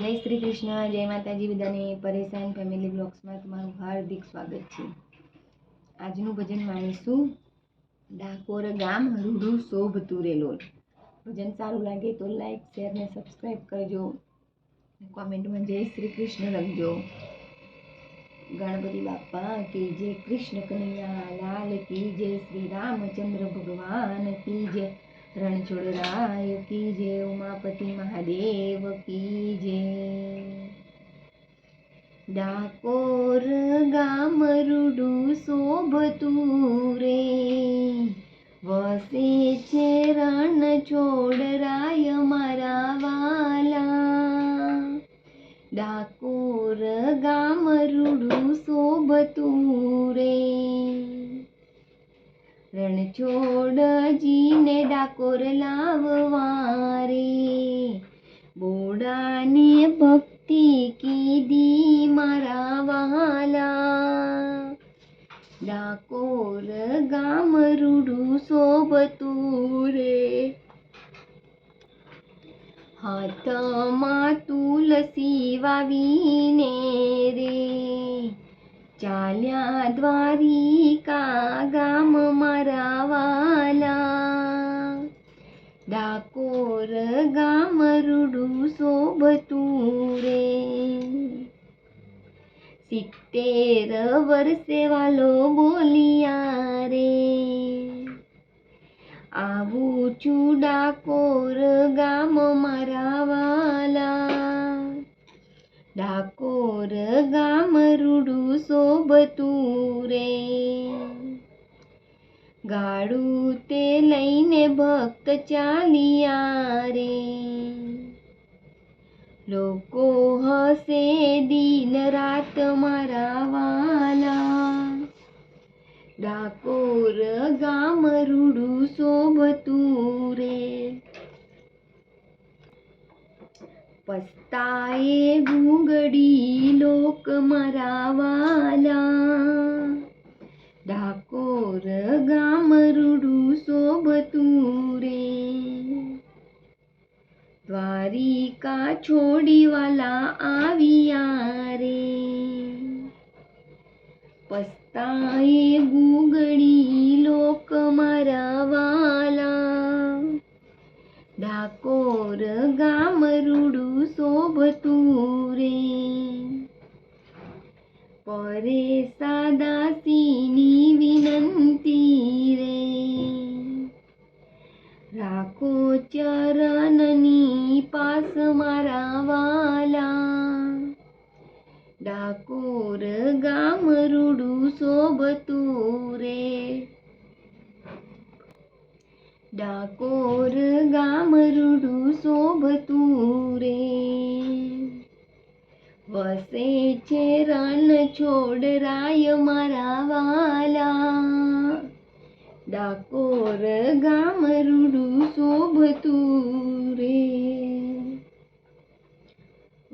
જય શ્રી કૃષ્ણ, જય માતાજી બધાને પરેશાન ફેમિલી બ્લોગ્સમાં તમારું હાર્દિક સ્વાગત છે. આજનું ભજન માણીશું, ડાકોર ગામ રૂડું શોભતું રેલોલ ભજન સારું લાગે તો લાઈક શેર ને સબસ્ક્રાઈબ કરજો. કોમેન્ટમાં જય શ્રી કૃષ્ણ લખજો. ગણપતિ બાપા કે જય કૃષ્ણ કનૈયા, લાલ કી જય શ્રી રામચંદ્ર ભગવાન કી જય. રણછોડરાય કી જય, ઉમાપતિ મહાદેવ કી જય. ડાકોર ગામ રૂડું શોભતું રે. વસે છે રણ છોડરાય મારા વાલા. ડાકોર ગામ રૂડું શોભતું રે. રણછોડજીને ડાકોર લાવવા રે બોડાને ભક્તિ કીધી મારા વાલા. ડાકોર ગામ રૂડું શોભતું રે. હાથમાં તુલસી વાવીને રે. ચાલ્યા દ્વારિકા ગામ મારા વાલા ડાકોર ગામ રૂડું શોભતું રે સિત્તેર વર્ષે વાલો બોલિયા રે આવું છું ડાકોર ગામ મારા વાલા ડાકોર ગામ રૂડું શોભતું રે ગાડું તે લઈને ભક્ત ચાલિયા રે લોકો હસે દિન રાત મારા વાલા ડાકોર ગામ રૂડું શોભતું રે પસ્તાએ ગુંગડી લોક મારા દ્વારિકા છોડી વાલા આવ્યા રે પસ્તાએ ગુગડી લોક મારા વાલા ડાકોર ગામ રૂડું શોભતું રે પરે સાદાસીની વિનંતી રે રાખો ચરણની પાસ મારા વાલા ડાકોર ગામ રૂડું શોભતું રે ડાકોર ગામ રૂડું શોભતું રે વસે છે રણ છોડ રાય મારા વાલા ડાકોર ગામ રૂડું શોભતું રે